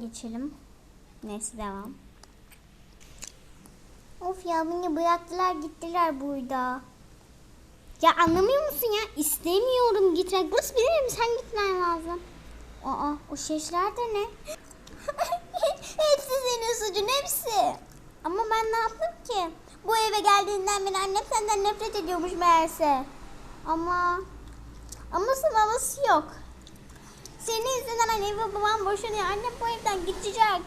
Geçelim. Neyse devam. Of ya beni bıraktılar gittiler burada. Ya anlamıyor musun ya? İstemiyorum gitmek. Burası benim sen gitmen lazım. Aa o şişler de ne? hepsi senin suçun hepsi. Ama ben ne yaptım ki? Bu eve geldiğinden beri annem senden nefret ediyormuş meğerse. Ama aması maması yok. Senin yüzünden anne ve babam boşanıyor. Annem bu evden gidecek.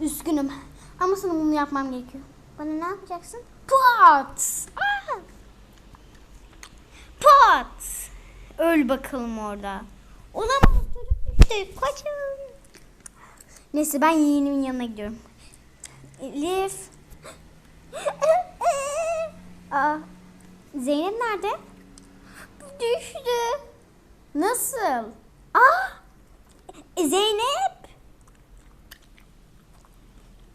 Üzgünüm. Ama sana bunu yapmam gerekiyor. Bana ne yapacaksın? Pat! Ah! Pat! Öl bakalım orada. Olamaz çocuk düştü. Kaçın. Neyse ben yeğenimin yanına gidiyorum. Elif. Aa, Zeynep nerede? Düştü. Nasıl? Ah! E, Zeynep.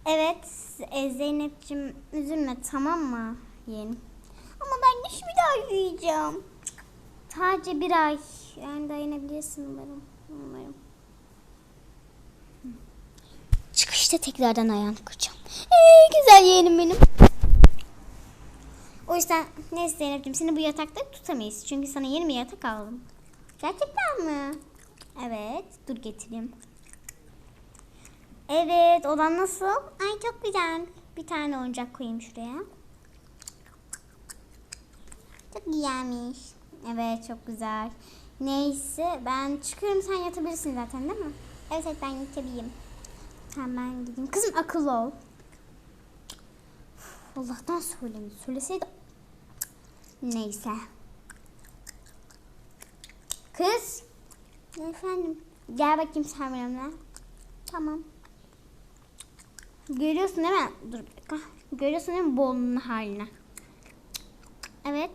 Evet, e, Zeynep'ciğim üzülme tamam mı yeğenim? Ama ben diş bir daha yiyeceğim. Sadece bir ay. Yani dayanabilirsin umarım. Umarım. Çıkışta tekrardan ayağını kıracağım. Ee, güzel yeğenim benim. O yüzden neyse Zeynep'ciğim seni bu yatakta tutamayız. Çünkü sana yeni bir yatak aldım. Gerçekten mi? Evet. Dur getireyim. Evet. Odan nasıl? Ay çok güzel. Bir tane oyuncak koyayım şuraya. Çok güzelmiş. Evet çok güzel. Neyse ben çıkıyorum sen yatabilirsin zaten değil mi? Evet evet ben yatabileyim. Tamam ben gideyim. Kızım akıllı ol. Allah'tan söylemedi. Söyleseydi. Neyse. Kız. Efendim. Gel bakayım sen benimle. Tamam. Görüyorsun değil mi? Dur bir dakika. Görüyorsun değil mi boğulunun halini? Evet.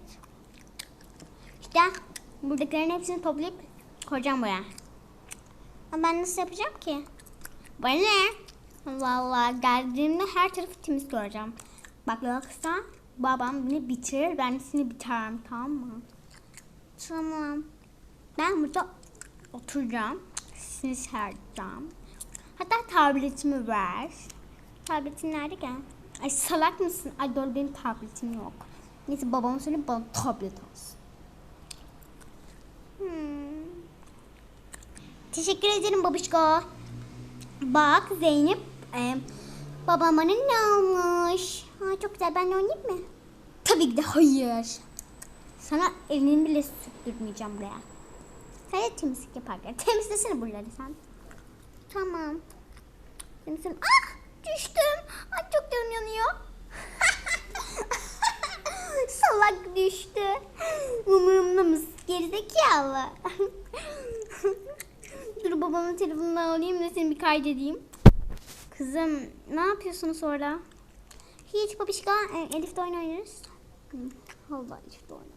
İşte buradakilerin hepsini toplayıp koyacağım buraya. Ama ben nasıl yapacağım ki? Bana ne? Vallahi geldiğimde her tarafı temiz göreceğim. Bak yoksa babam beni bitirir, ben seni biterim tamam mı? Tamam. Ben burada oturacağım. Seni sereceğim. Hatta tabletimi ver. Tabletin nerede ki? Ay salak mısın? Ay doğru benim tabletim yok. Neyse babama söyle bana tablet alsın. Hmm. Teşekkür ederim babişko. Bak Zeynep e, babama ne almış? Ha, çok güzel ben de oynayayım mı? Tabii ki de hayır. Sana elini bile sürdürmeyeceğim buraya. De temizlik yaparken. Temizlesene buraları sen. Tamam. Temizle. Ah! Düştüm. Ay çok canım yanıyor. Salak düştü. Umurumda mısın? Gerizekalı. Dur babamın telefonunu alayım da seni bir kaydedeyim. Kızım ne yapıyorsunuz orada? Hiç babişka. E, Elif'le oyun oynarız. Hı, Allah Elif'le oyun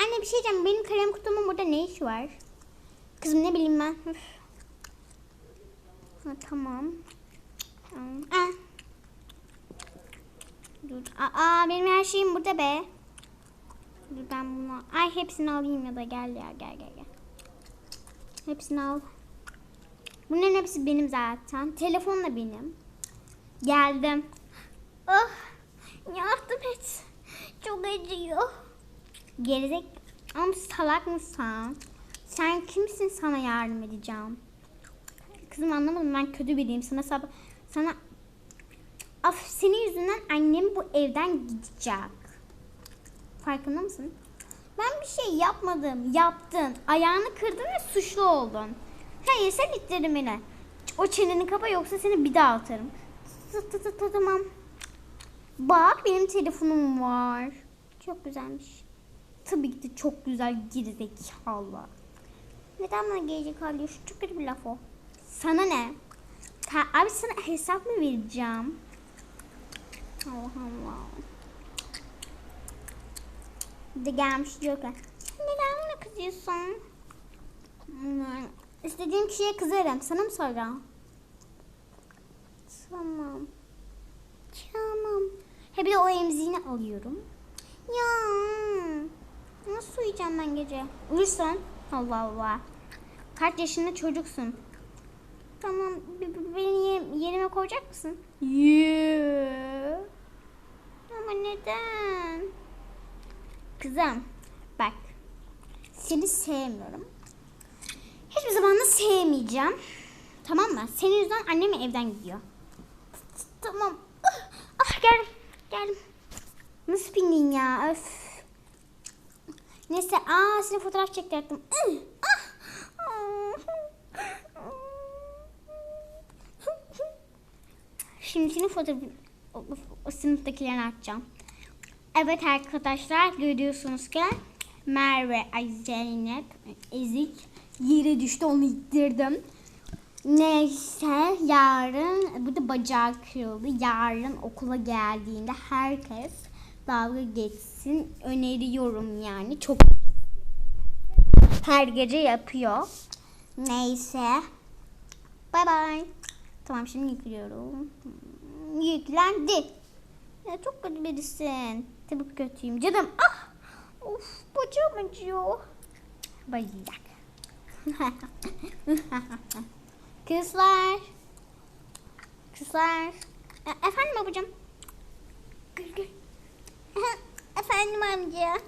Anne bir şey diyeceğim. Benim kalem kutumun burada ne işi var? Kızım ne bileyim ben. Üf. Ha, tamam. Tamam. Ah. Dur. Aa benim her şeyim burada be. Dur ben bunu. Ay hepsini alayım ya da gel ya gel gel gel. Hepsini al. Bunların hepsi benim zaten. Telefon da benim. Geldim. Oh. Yardım et. Çok acıyor. Gerizek ama salak mısın? Sen kimsin sana yardım edeceğim? Kızım anlamadım ben kötü biriyim. Sana sab sana Af senin yüzünden annem bu evden gidecek. Farkında mısın? Ben bir şey yapmadım. Yaptın. Ayağını kırdın ve suçlu oldun. Hayır sen ittirdin beni. O çeneni kapa yoksa seni bir daha atarım. Tamam. Bak benim telefonum var. Çok güzelmiş. Tabii ki de çok güzel gerizekalı. Neden bana gerizekalı diyorsun? Çok kötü bir laf o. Sana ne? Ta, abi sana hesap mı vereceğim? Allah Allah. De gelmiş diyor ki neden bana kızıyorsun? Hmm, İstediğim kişiye kızarım. Sana mı soracağım? Tamam. Tamam. He bir de o emziğini alıyorum. Ya nasıl uyuyacağım ben gece? Uyursun. Allah Allah. Kaç yaşında çocuksun? Tamam beni ye- yerime koyacak mısın? Yeah. Ama neden? Kızım bak seni sevmiyorum. Hiçbir zaman da sevmeyeceğim. Tamam mı? Senin yüzünden annem evden gidiyor. Tamam. Ah, ah gel. Geldim. Nasıl bindin ya? Öf. Neyse. Aa seni fotoğraf çektirdim. Ah. Şimdi senin fotoğrafı sınıftakilerini atacağım. Evet arkadaşlar görüyorsunuz ki Merve, ay Zeynep, Ezik yere düştü onu ittirdim. Neyse yarın bu da bacağı kırıldı. Yarın okula geldiğinde herkes dalga geçsin öneriyorum yani. Çok her gece yapıyor. Neyse. Bay bay. Tamam şimdi yüklüyorum. Hmm, Yüklendi. Ya çok kötü birisin. Tabii kötüyüm canım. Ah! Of bacağım acıyor. Bacak. Kızlar. Kızlar. E, efendim babacığım. Gül gül. Efendim amca.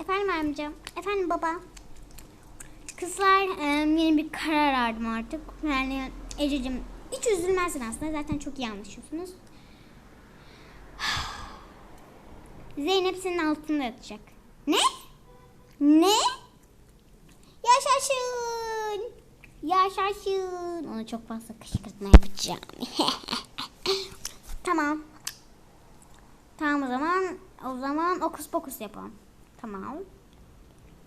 Efendim amca. Efendim baba. Kızlar e, yeni bir karar aldım artık. Yani Ececiğim hiç üzülmezsin aslında. Zaten çok iyi anlaşıyorsunuz. Zeynep senin altında yatacak. Ne? Ne? Yaşasın. Yaşasın. Ona çok fazla kışkırtma yapacağım. tamam. Tamam o zaman o zaman okus pokus yapalım. Tamam.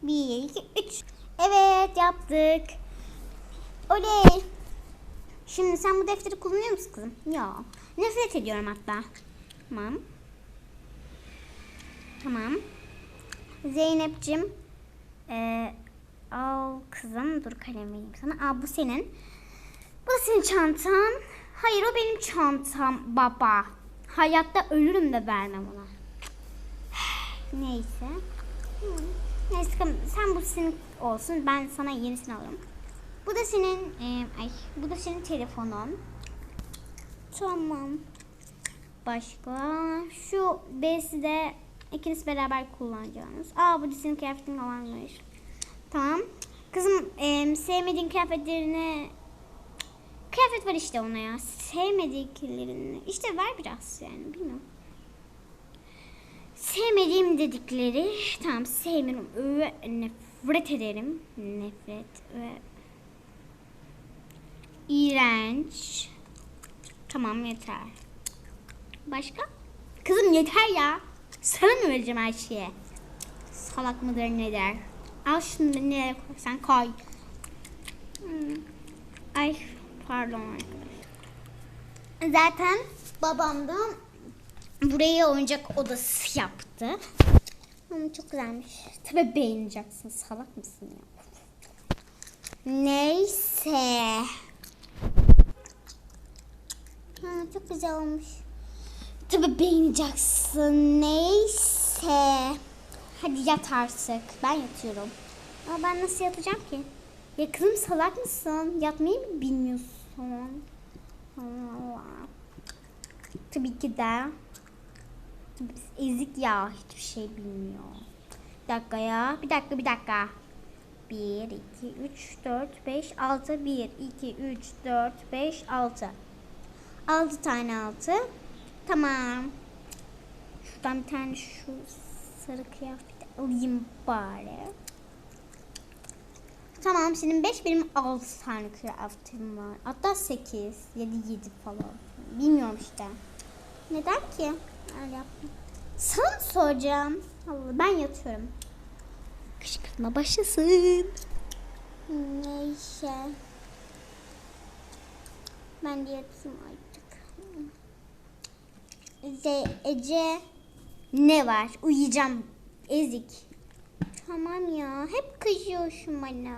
Bir, iki, üç. Evet yaptık. Oley. Şimdi sen bu defteri kullanıyor musun kızım? Ya. Nefret ediyorum hatta. Tamam. Tamam. Zeynep'cim. Ee, al kızım. Dur kalem vereyim sana. Aa bu senin. Bu senin çantan. Hayır o benim çantam baba. Hayatta ölürüm de vermem ona. Neyse. Neyse sen bu senin olsun. Ben sana yenisini alırım. Bu da senin e, ay bu da senin telefonun. Tamam. Başka şu besi de ikiniz beraber kullanacağınız. Aa bu da senin kıyafetin varmış. Tamam. Kızım e, sevmediğin kıyafetlerini kıyafet var işte ona ya. Sevmediklerini işte ver biraz yani bilmiyorum. Sevmediğim dedikleri tamam sevmiyorum ve nefret ederim. Nefret ve iğrenç. Tamam yeter. Başka? Kızım yeter ya. Sana mı vereceğim her şeye? Salak mıdır ne der? Al şunu da nereye koysan koy. Hmm. Ay pardon. Zaten babam da buraya oyuncak odası yaptı. Hmm, çok güzelmiş. Tabii beğeneceksin. Salak mısın ya? Neyse. Ha, çok güzel olmuş. Tabii beğeneceksin. Neyse. Hadi yat artık. Ben yatıyorum. Ama ben nasıl yatacağım ki? Ya kızım salak mısın? Yatmayı mı bilmiyorsun? Allah Allah. Tabii ki de. Ezik ya. Hiçbir şey bilmiyor. Bir dakika ya. Bir dakika bir dakika. 1, 2, 3, 4, 5, 6. 1, 2, 3, 4, 5, 6. 6 tane altı. Tamam. Şuradan bir tane şu sarı kıyafeti alayım bari. Tamam senin 5 benim 6 tane kıyafetim var. Hatta 8, 7, 7 falan. Bilmiyorum işte. Neden ki? Öyle yapma. Sana mı soracağım? Allah ben yatıyorum. Kışkırtma başlasın. Neyse. Ben de yatayım artık. Ece, Ece ne var? Uyuyacağım. Ezik. Tamam ya. Hep kızıyorsun bana.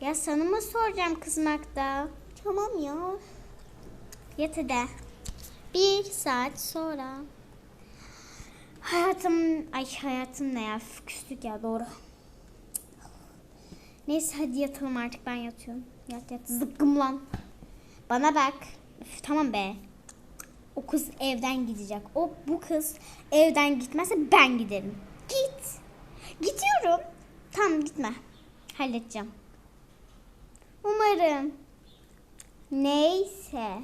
Ya sana mı soracağım kızmakta? Tamam ya. Yat hadi. Bir saat sonra. Hayatım, ay hayatım ne ya? Küstük ya doğru. Neyse hadi yatalım artık ben yatıyorum. Yat yat zıkkım lan. Bana bak. Üf, tamam be. O kız evden gidecek. O bu kız evden gitmezse ben giderim. Git. Gidiyorum. Tamam gitme. Halledeceğim. Umarım. Neyse.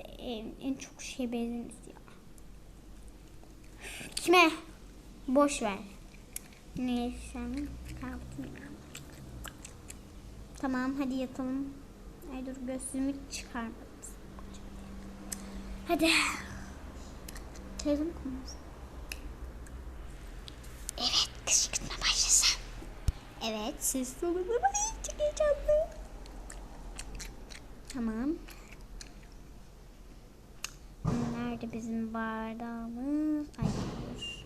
En, çok şey benziniz ya. Kime? Boş ver. Neyse. Kalktım. Tamam hadi yatalım. Ay dur gözlüğümü çıkarmadım. Hadi. Telefon konusu. Evet kışkırtma başlasın. Evet siz sorunlar çok heyecanlı. Tamam. Nerede bizim bardağımız? Ay dur.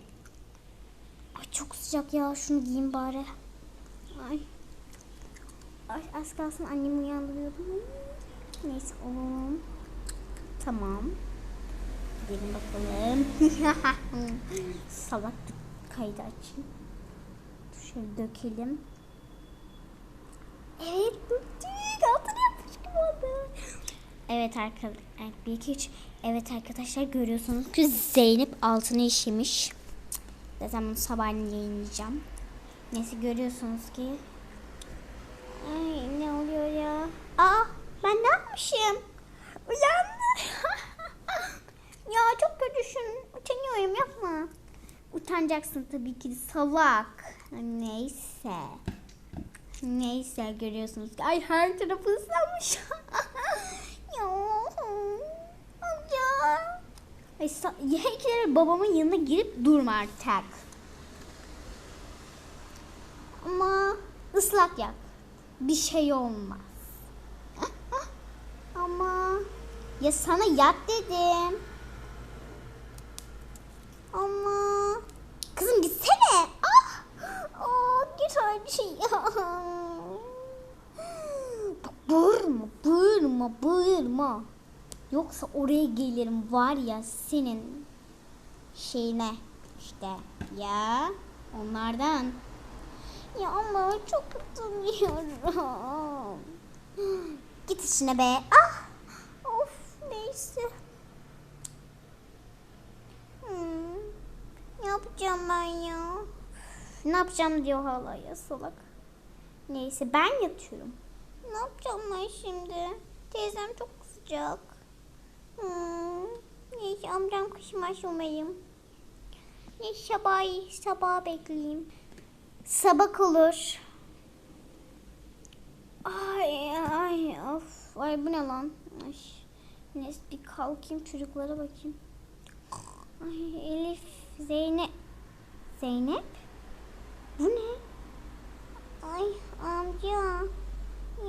Ay çok sıcak ya şunu giyeyim bari. Ay. Ay az kalsın annemi uyandırıyordum. Neyse oğlum. Tamam. Gidelim bakalım. Salak kaydı açayım. Şöyle dökelim. Evet. Altını yapmış gibi oldu. Evet arkadaşlar. Bir iki üç. Evet arkadaşlar görüyorsunuz ki Zeynep altını işemiş. Zaten bunu sabahleyin yayınlayacağım. Neyse görüyorsunuz ki. Ay ne oluyor ya? Aa ben ne yapmışım? Uyandım. ya çok kötüsün. Utanıyorum yapma. Utanacaksın tabii ki salak. Neyse. Neyse görüyorsunuz ki. Ay her tarafı ıslanmış. ya. Ya. İkileri babamın yanına girip durma artık. Ama ıslak yak. Bir şey olmaz. Ama ya sana yat dedim. Ama kızım gitsene. Ah! Aa, git hadi şey. Bağırma, bağırma, bağırma. Yoksa oraya gelirim var ya senin şeyine işte ya onlardan. Ya ama çok utanıyorum. Git işine be. Ah! Of neyse. Hmm. Ne yapacağım ben ya? Ne yapacağım diyor hala ya salak. Neyse ben yatıyorum. Ne yapacağım ben şimdi? Teyzem çok sıcak. Hmm. Neyse amcam kışmaz umarım. Neyse sabah, sabah bekleyeyim. Sabah olur. Ay ay of. Ay bu ne lan? Ay. Neyse bir kalkayım çocuklara bakayım. Ay Elif, Zeynep. Zeynep? Bu ne? Ay amca.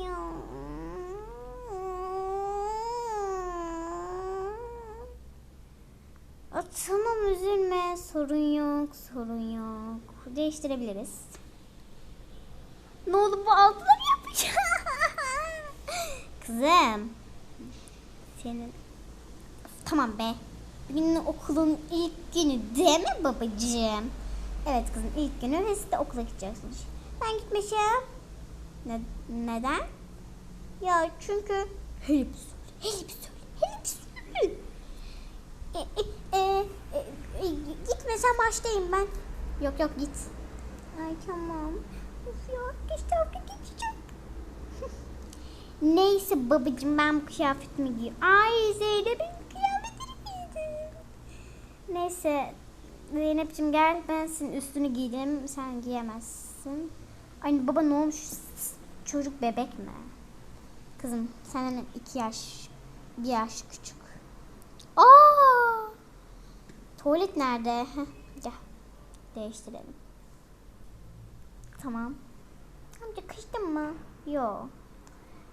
Ya. Aa, Tamam üzülme. Sorun yok, sorun yok. Değiştirebiliriz. Ne oldu bu altına mı yapacağım? Kızım. Senin... Tamam be. Bugün okulun ilk günü değil mi babacığım? Evet kızım ilk günü ve siz de okula gideceksiniz. Ben gitmeyeceğim. Ne, neden? Ya çünkü... Hele bir söyle. E, e, e, e, e, gitmesem başlayayım ben. Yok yok git. Ay tamam. Of ya dalga geçeceğim. Neyse babacığım ben bu kıyafetimi giyiyorum. Ay Zeynep'in kıyafetini giydim. Neyse Zeynep'ciğim gel ben senin üstünü giydim. Sen giyemezsin. Ay baba ne olmuş? Çocuk bebek mi? Kızım senden iki yaş, bir yaş küçük. Aa! Tuvalet nerede? Gel. Değiştirelim. Tamam. Amca kıştın mı? Yok.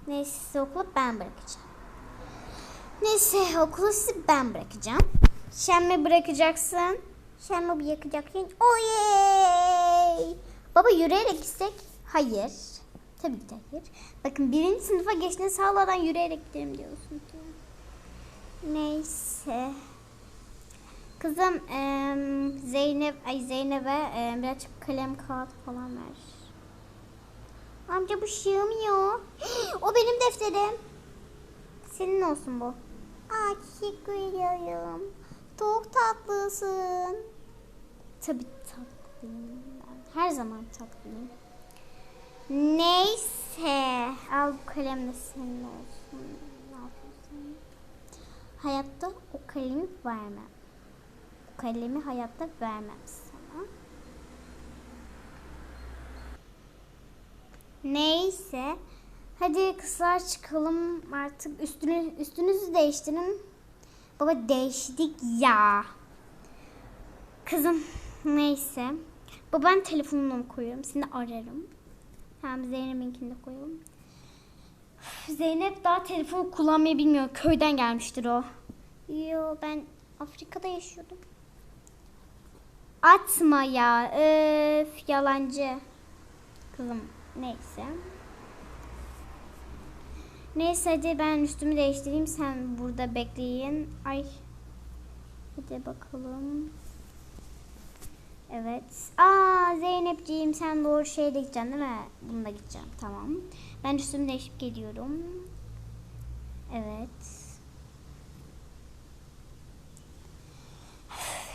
Neyse sizi okula ben bırakacağım. Neyse okula sizi ben bırakacağım. Şemme bırakacaksın. Şemme yakacaksın. Oyey! Baba yürüyerek gitsek? Hayır. Tabii ki hayır. Bakın birinci sınıfa geçtiğinde sağlardan yürüyerek gidelim diyorsun. Neyse. Kızım em, Zeynep ay Zeynep'e em, birazcık kalem kağıt falan ver. Amca bu sığmıyor. o benim defterim. Senin olsun bu. Aa teşekkür ediyorum. Çok tatlısın. Tabii tatlıyım ben. Her zaman tatlıyım. Neyse. Al bu kalem de senin olsun. Ne yapıyorsun? Hayatta o kalemi vermem. Kalemi hayatta vermem sana. Neyse. Hadi kızlar çıkalım artık üstünü üstünüzü değiştirin. Baba değiştik ya. Kızım neyse. Baban telefonunu koyuyorum. Seni ararım. Tamam Zeynep'inkini de koyalım. Zeynep daha telefon kullanmayı bilmiyor. Köyden gelmiştir o. Yo ben Afrika'da yaşıyordum. Atma ya. Öf yalancı. Kızım neyse. Neyse hadi ben üstümü değiştireyim. Sen burada bekleyin. Ay. Hadi bakalım. Evet. Aa Zeynepciğim sen doğru şeyde gideceksin değil mi? Bunda gideceğim. Tamam. Ben üstümü değişip geliyorum. Evet.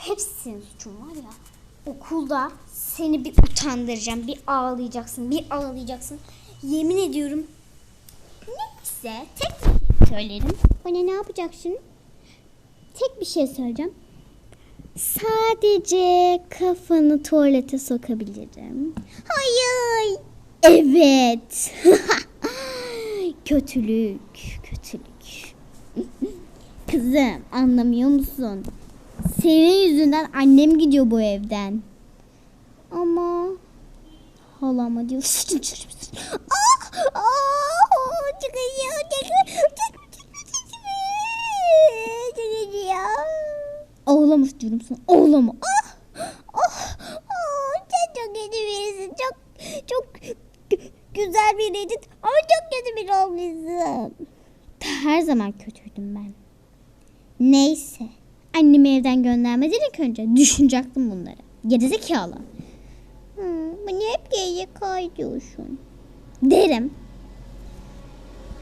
Hepsi senin suçun var ya. Okulda seni bir utandıracağım. Bir ağlayacaksın. Bir ağlayacaksın. Yemin ediyorum. Neyse tek bir şey söylerim. Bana ne yapacaksın? Tek bir şey söyleyeceğim. Sadece kafanı tuvalete sokabilirim. Hayır. Evet. kötülük, kötülük. Kızım anlamıyor musun? Senin yüzünden annem gidiyor bu evden. Ama halama diyorsun. Aa, aa, çıkıyor, çıkıyor. Ağlama diyorum sana. Ağlama. Ah, ah, ah, sen çok kötü birisin. Çok, çok gü- güzel biriydin ama çok kötü biri olmuşsun. Her zaman kötüydüm ben. Neyse. Annemi evden göndermeden ilk önce düşünecektim bunları. Gerizekalı. Hmm, bana hep geriye kayıyorsun. Derim.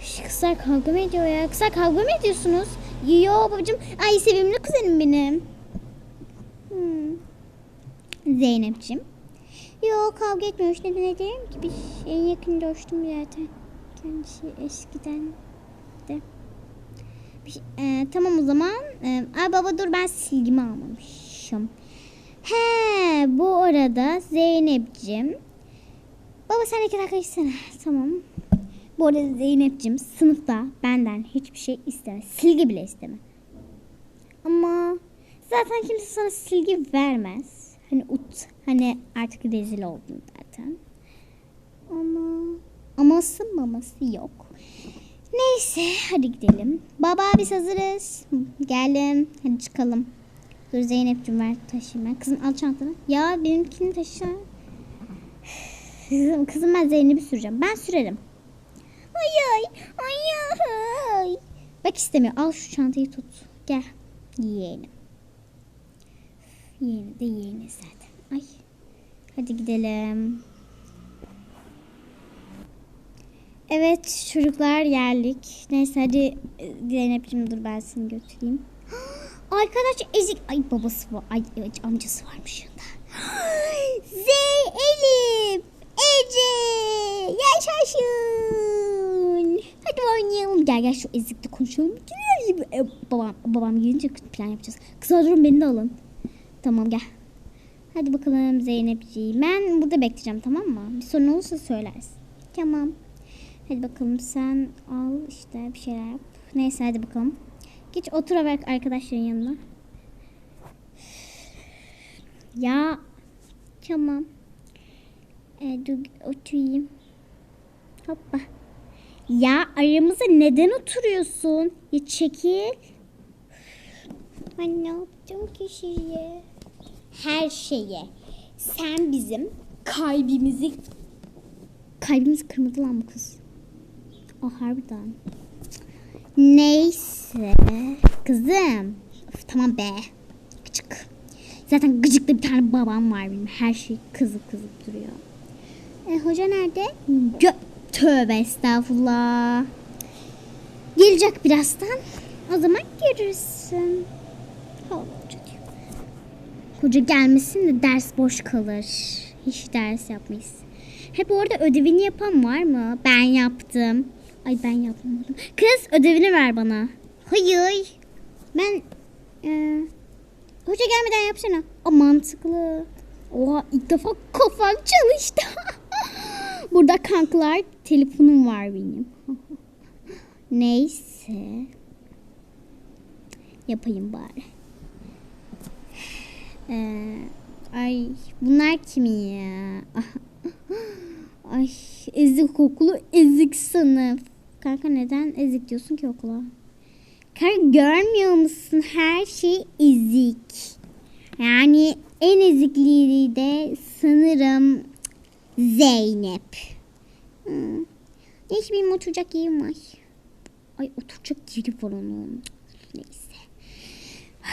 Şu kızlar kavga mı ediyor ya? Kızlar kavga mı ediyorsunuz? Yo babacığım. Ay sevimli kuzenim benim. Hmm. Zeynep'ciğim. Yo kavga etmiyormuş. Neden ederim ki? Biz en yakın dostum zaten. Kendisi eskiden de. E, tamam o zaman. E, ay baba dur ben silgimi almamışım. He bu arada Zeynep'ciğim. Baba sen iki dakika içsene. Tamam. Bu arada Zeynep'ciğim sınıfta benden hiçbir şey isteme. Silgi bile isteme. Ama zaten kimse sana silgi vermez. Hani ut, hani artık rezil oldun zaten. Ama aması maması yok. Neyse hadi gidelim. Baba biz hazırız. Hı, Geldim. Hadi çıkalım. Dur Zeynep'ciğim ver taşıyayım. Kızım al çantanı. Ya benimkini taşı. Kızım, kızım ben Zeynep'i süreceğim. Ben sürerim. Ay ay ay ay. Bak istemiyor. Al şu çantayı tut. Gel. Yiyelim. Yeğeni de yeğeni zaten. Ay. Hadi gidelim. Evet çocuklar geldik. Neyse hadi e, Zeynep'ciğim dur ben seni götüreyim. Arkadaş ezik. Ay babası var. Ay amcası varmış yanında. Zey Elif. Ece. Yaşasın. Hadi oynayalım. Gel gel şu ezikle konuşalım. E, babam, babam gelince plan yapacağız. Kısa durun beni de alın. Tamam gel. Hadi bakalım Zeynepciğim. Ben burada bekleyeceğim tamam mı? Bir sorun olursa söylersin. Tamam. Hadi bakalım sen al işte bir şeyler yap. Neyse hadi bakalım. Geç otur arkadaşların yanına. Ya tamam. Ee, dur oturayım. Hoppa. Ya aramıza neden oturuyorsun? Ya çekil. Ben ne yaptım ki şeye? Her şeye. Sen bizim kalbimizi... Kalbimizi kırmadı lan bu kız. O harbiden. Neyse. Kızım. Of, tamam be. Küçük. Zaten gıcıklı bir tane babam var benim. Her şey kızıp kızıp duruyor. E, hoca nerede? Gö Tövbe estağfurullah. Gelecek birazdan. O zaman görürsün. Hoca diyor. Hoca gelmesin de ders boş kalır. Hiç ders yapmayız. Hep orada ödevini yapan var mı? Ben yaptım. Ay ben yapmadım. Kız ödevini ver bana. Hayır. Ben e, hoca gelmeden yapsana. O mantıklı. Oha ilk defa kafam çalıştı. Burada kanklar telefonum var benim. Neyse. Yapayım bari. Ee, ay bunlar kimin ya? ay ezik okulu ezik sınıf. Kanka neden ezik diyorsun ki okula? Kanka görmüyor musun? Her şey ezik. Yani en ezikliği de sanırım Zeynep. Hmm. Neyse benim oturacak yerim var. Ay oturacak yeri var onun. Neyse.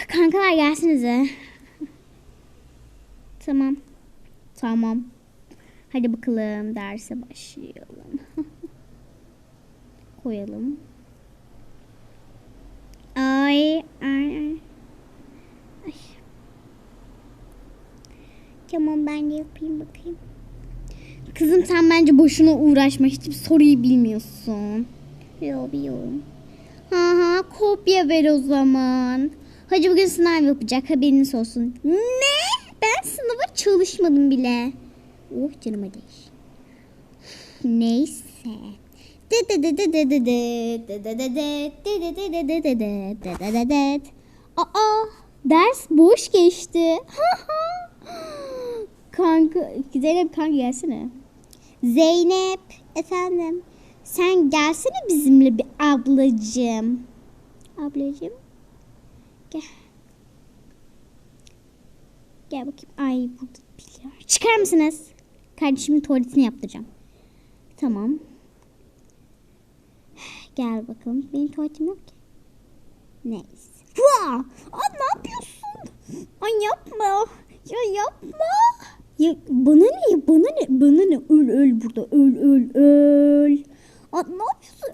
Kankalar gelsinize. tamam. Tamam. Hadi bakalım derse başlayalım. Koyalım. Ay, ay, ay. Tamam ben de yapayım bakayım. Kızım sen bence boşuna uğraşma. Hiçbir soruyu bilmiyorsun. Yo biliyorum. Ha ha kopya ver o zaman. Hacı bugün sınav yapacak haberiniz olsun. Ne? Ben sınava çalışmadım bile. Oh canıma değiş. Neyse. Aa, ders boş geçti. kanka, Zeynep kanka gelsene. Zeynep, efendim. Sen gelsene bizimle bir ablacığım. Ablacığım. Gel. Gel bakayım. Ay burada var. Çıkar mısınız? Kardeşimin tuvaletini yaptıracağım. Tamam. Gel bakalım. Benim tuvaletim yok ki. Neyse. Vaa! Aa, ne yapıyorsun? Ay yapma. Ya yapma. Ya bana ne? Bana ne? Bana ne? Öl öl burada. Öl öl öl. Aa, ne yapıyorsun?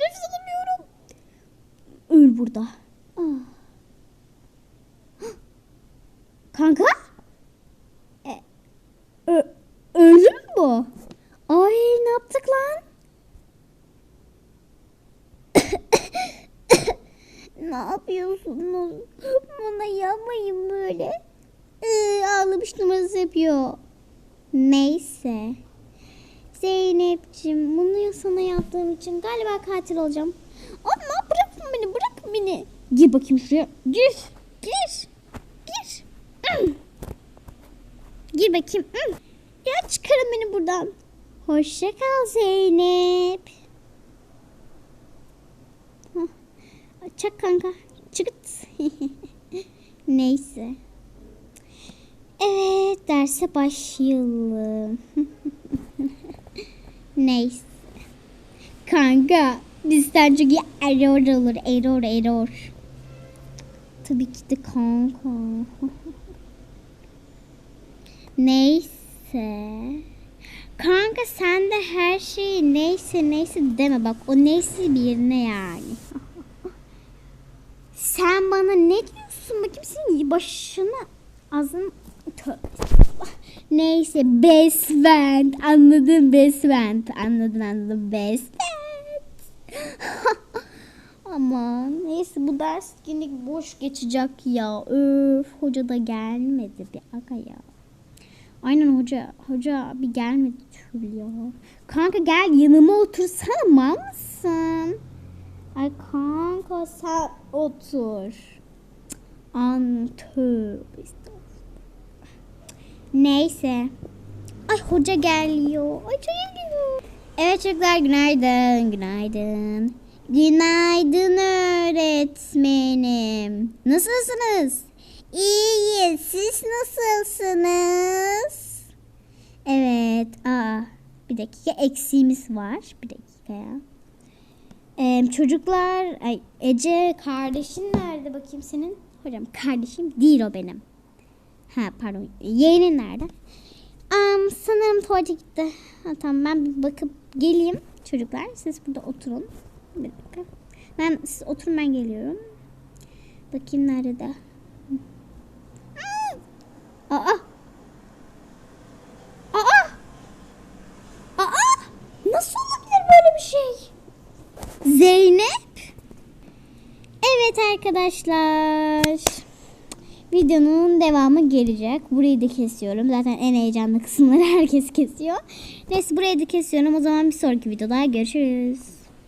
Nefes alamıyorum. Öl burada. Ah. Kanka? E, ö, öldü mü bu? Ay ne yaptık lan? ne yapıyorsunuz? Bana yapmayın böyle. Ee, ağlamış numarası yapıyor. Neyse. Zeynep'ciğim bunu ya sana yaptığım için galiba katil olacağım. Ama bırakın beni bırakın beni. Gir bakayım şuraya. Gir. Gir. Gir. Hmm. Gir bakayım. Hmm. Ya çıkarın beni buradan. Hoşça kal Zeynep. Hah. Çak kanka. Çıkıt. Neyse. Evet derse başlayalım. Neyse. Kanka bizden çünkü error olur. Error error. Tabii ki de kanka. Neyse. Kanka sen de her şeyi neyse neyse deme bak o neyse bir yerine yani. sen bana ne diyorsun bakayım senin başına ağzın Tövbe estağfurullah. Neyse best friend anladın best friend anladın anladın best. Aman neyse bu ders yine boş geçecek ya. Öf hoca da gelmedi bir aga ya. Aynen hoca. Hoca bir gelmedi türlü ya. Kanka gel yanıma otursana mal mısın? Ay kanka sen otur. An estağfurullah. Neyse. Ay hoca geliyor. Ay hoca geliyor. Evet çocuklar günaydın. Günaydın. Günaydın öğretmenim. Nasılsınız? İyi. Siz nasılsınız? Evet. Aa, bir dakika eksiğimiz var. Bir dakika ya. Ee, çocuklar, ay, Ece kardeşin nerede bakayım senin? Hocam kardeşim değil o benim. Ha pardon. Yeğenin nerede? Am, sanırım tuvalete gitti. Ha, tamam ben bir bakıp geleyim çocuklar. Siz burada oturun. Bir dakika. Ben siz oturun ben geliyorum. Bakayım nerede? Aa! Aa! Aa! Nasıl olabilir böyle bir şey? Zeynep? Evet arkadaşlar. Videonun devamı gelecek. Burayı da kesiyorum. Zaten en heyecanlı kısımları herkes kesiyor. Neyse burayı da kesiyorum. O zaman bir sonraki videoda görüşürüz.